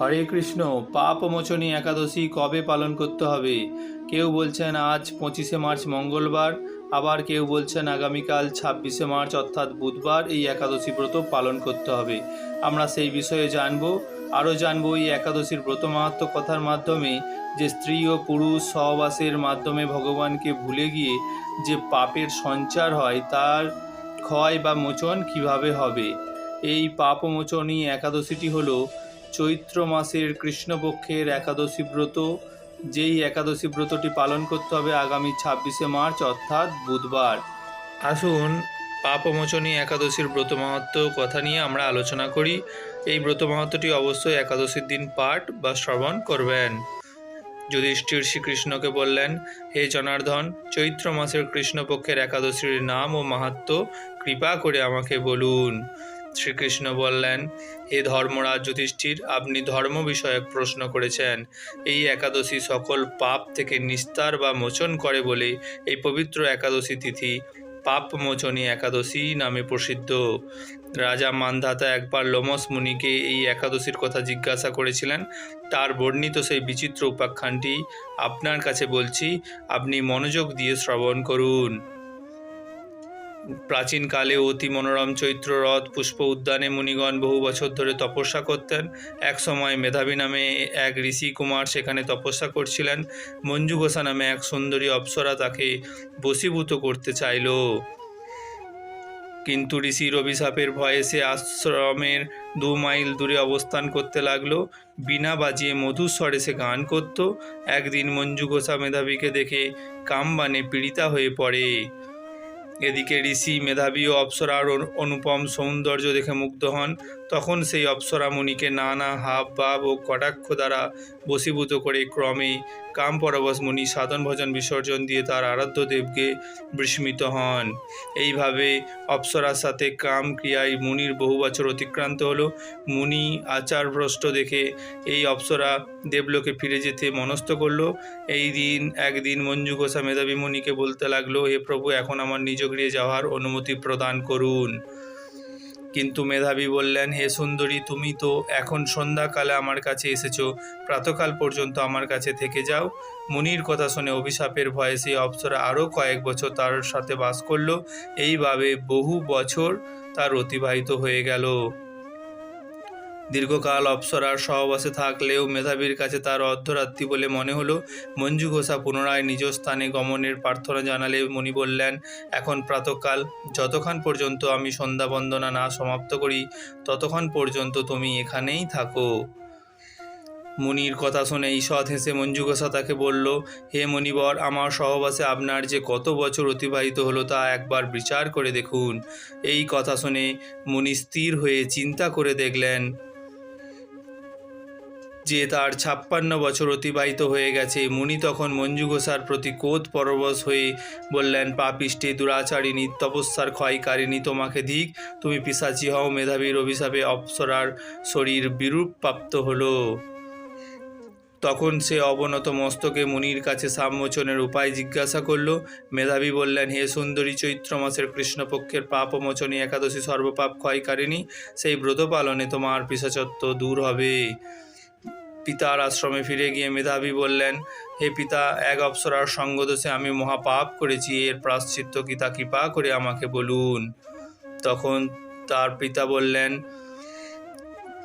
হরে কৃষ্ণ, পাপমোচনী একাদশী কবে পালন করতে হবে? কেউ বলছেন আজ পঁচিশে মার্চ মঙ্গলবার, আবার কেউ বলছেন আগামীকাল ছাব্বিশে মার্চ, অর্থাৎ বুধবার এই একাদশী ব্রত পালন করতে হবে। আমরা সেই বিষয়ে জানব। আরও জানব এই একাদশীর ব্রত মাহাত্ম কথার মাধ্যমে যে স্ত্রী ও পুরুষ সহবাসের মাধ্যমে ভগবানকে ভুলে গিয়ে যে পাপের সঞ্চার হয়, তার ক্ষয় বা মোচন কীভাবে হবে? এই পাপমোচনী একাদশীটি হলো চৈত্র মাসের কৃষ্ণপক্ষের একাদশী ব্রত। যেই একাদশী ব্রতটি পালন করতে হবে আগামী ছাব্বিশে মার্চ, অর্থাৎ বুধবার। আসুন, পাপমোচনী একাদশীর ব্রত মাহাত্ম কথা নিয়ে আমরা আলোচনা করি। এই ব্রত মাহাত্মটি অবশ্যই একাদশীর দিন পাঠ বা শ্রবণ করবেন। যুধিষ্ঠির শ্রীকৃষ্ণকে বললেন, হে জনার্দন, চৈত্র মাসের কৃষ্ণপক্ষের একাদশীর নাম ও মাহাত্ম কৃপা করে আমাকে বলুন। শ্রীকৃষ্ণ বললেন, হে ধর্মরাজ যুধিষ্ঠির, আপনি ধর্ম বিষয়ক প্রশ্ন করেছেন। এই একাদশী সকল পাপ থেকে নিস্তার বা মোচন করে বলে এই পবিত্র একাদশী তিথি, পাপ মোচনী একাদশী নামে প্রসিদ্ধ। রাজা মানধাতা একবার লোমস মুনিকে এই একাদশীর কথা জিজ্ঞাসা করেছিলেন। তার বর্ণিত সেই বিচিত্র উপাখ্যানটি আপনার কাছে বলছি, আপনি মনোযোগ দিয়ে শ্রবণ করুন। প্রাচীনকালে অতি মনোরম চৈত্র রথ, পুষ্প উদ্যানে মুনিগণ বহু বছর ধরে তপস্যা করতেন। এক সময় মেধাবী নামে এক ঋষি কুমার সেখানে তপস্যা করছিলেন। মঞ্জু ঘোষা নামে এক সুন্দরী অপ্সরা তাকে বশীভূত করতে চাইল। কিন্তু ঋষির অভিশাপের ভয়ে সে আশ্রমের দু মাইল দূরে অবস্থান করতে লাগল। বিনা বাজিয়ে মধুর স্বরে সে গান করত। একদিন মঞ্জু ঘোষা মেধাবীকে দেখে কামবানে পীড়িতা হয়ে পড়ে। এদিকে ঋষি, মেধাবী ও অপ্সরার অনু- অনুপম সৌন্দর্য দেখে মুগ্ধ হন। তখন সেই অপ্সরা মুনিকে নানা হাব, ভাব ও কটাক্ষ দ্বারা বশীভূত করে ক্রমে কাম পরবশ মুনি সাধন ভজন বিসর্জন দিয়ে তার আরাধ্য দেবকে বিস্মিত হন। এইভাবে অপ্সরার সাথে কাম ক্রিয়ায় মুনির বহু বছর অতিক্রান্ত হলো। মুনি আচার ভ্রষ্ট দেখে এই অপ্সরা দেবলোকে ফিরে যেতে মনস্থ করল। এই দিন, একদিন মঞ্জু ঘোষা মেধাবী মুনিকে বলতে লাগল, হে প্রভু, এখন আমার নিজ গৃহে যাওয়ার অনুমতি প্রদান করুন। কিন্তু মেধাবী বললেন, হে সুন্দরী, তুমি তো এখন সন্ধ্যাকালে আমার কাছে এসেছ। প্রাতকাল পর্যন্ত আমার কাছে থেকে যাও। মুনির কথা শুনে অভিশাপের ভয়ে সেই অপ্সরা আরও কয়েক বছর তার সাথে বাস করল। এইভাবে বহু বছর তার অতিবাহিত হয়ে গেল। দীর্ঘকাল অপ্সরার সহবাসে থাকলেও মেধাবীর কাছে তার অর্ধরাত্রি বলে মনে হলো। মঞ্জু ঘোষা পুনরায় নিজ স্থানে গমনের প্রার্থনা জানালে মুনি বললেন, এখন প্রাতকাল, যতক্ষণ পর্যন্ত আমি সন্ধ্যা বন্দনা না সমাপ্ত করি, ততক্ষণ পর্যন্ত তুমি এখানেই থাকো। মুনির কথা শুনে ঈষৎ হেসে মঞ্জু ঘোষা তাকে বলল, হে মণিবর, আমার সহবাসে আপনার যে কত বছর অতিবাহিত হলো তা একবার বিচার করে দেখুন। এই কথা শুনে মুনি স্থির হয়ে চিন্তা করে দেখলেন যে তার ছাপ্পান্ন বছর অতিবাহিত হয়ে গেছে। মুনি তখন মঞ্জু ঘোষার প্রতি কোধ পরবশ হয়ে বললেন পাপিষ্টি দুরাচারিণী তপস্যার ক্ষয়কারিণী তোমাকে দিক। তুমি পিসাচি হও, মেধাবীর অভিশাপে অপ্সরার শরীর বিরূপ প্রাপ্ত হলো। তখন সে অবনত মস্তকে মুনির কাছে সামমোচনের উপায় জিজ্ঞাসা করল। মেধাবী বললেন, হে সুন্দরী, চৈত্র মাসের কৃষ্ণপক্ষের পাপমোচনী একাদশী সর্বপাপ ক্ষয়কারিণী, সেই ব্রত পালনে তোমার পিসাচত্ব দূর হবে। পিতার আশ্রমে ফিরে গিয়ে মেধাবী বললেন, হে পিতা, এক অপ্সরার সঙ্গদোষে আমি মহাপাপ করেছি, এর প্রাশ্চিত্য কি তা কৃপা করে আমাকে বলুন। তখন তার পিতা বললেন,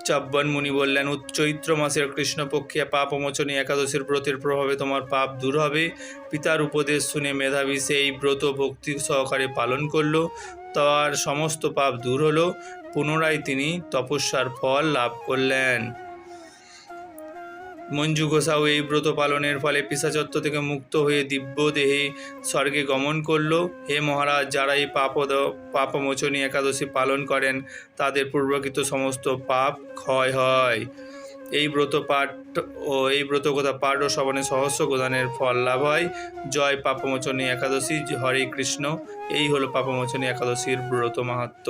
চব্বন মুনি বললেন "উত- চৈত্র মাসের কৃষ্ণপক্ষে পাপমোচনী একাদশীর ব্রতের প্রভাবে তোমার পাপ দূর হবে। পিতার উপদেশ শুনে মেধাবী সেই ব্রত ভক্তি সহকারে পালন করল। তার সমস্ত পাপ দূর হলো। পুনরায় তিনি তপস্যার ফল লাভ করলেন। মঞ্জু ঘোষাও এই ব্রত পালনের ফলে পিসাচত্ব থেকে মুক্ত হয়ে দিব্য দেহে স্বর্গে গমন করল। হে মহারাজ, যারা এই পাপদ পাপমোচনী একাদশী পালন করেন, তাদের পূর্বকৃত সমস্ত পাপ ক্ষয় হয়। এই ব্রত পাঠ ও এই ব্রত কথা পাঠ ও শ্রবণে সহস্র গোদানের ফল লাভ হয়। জয় পাপমোচনী একাদশী, হরে কৃষ্ণ। এই হলো পাপমোচনী একাদশীর ব্রত মাহাত্ম।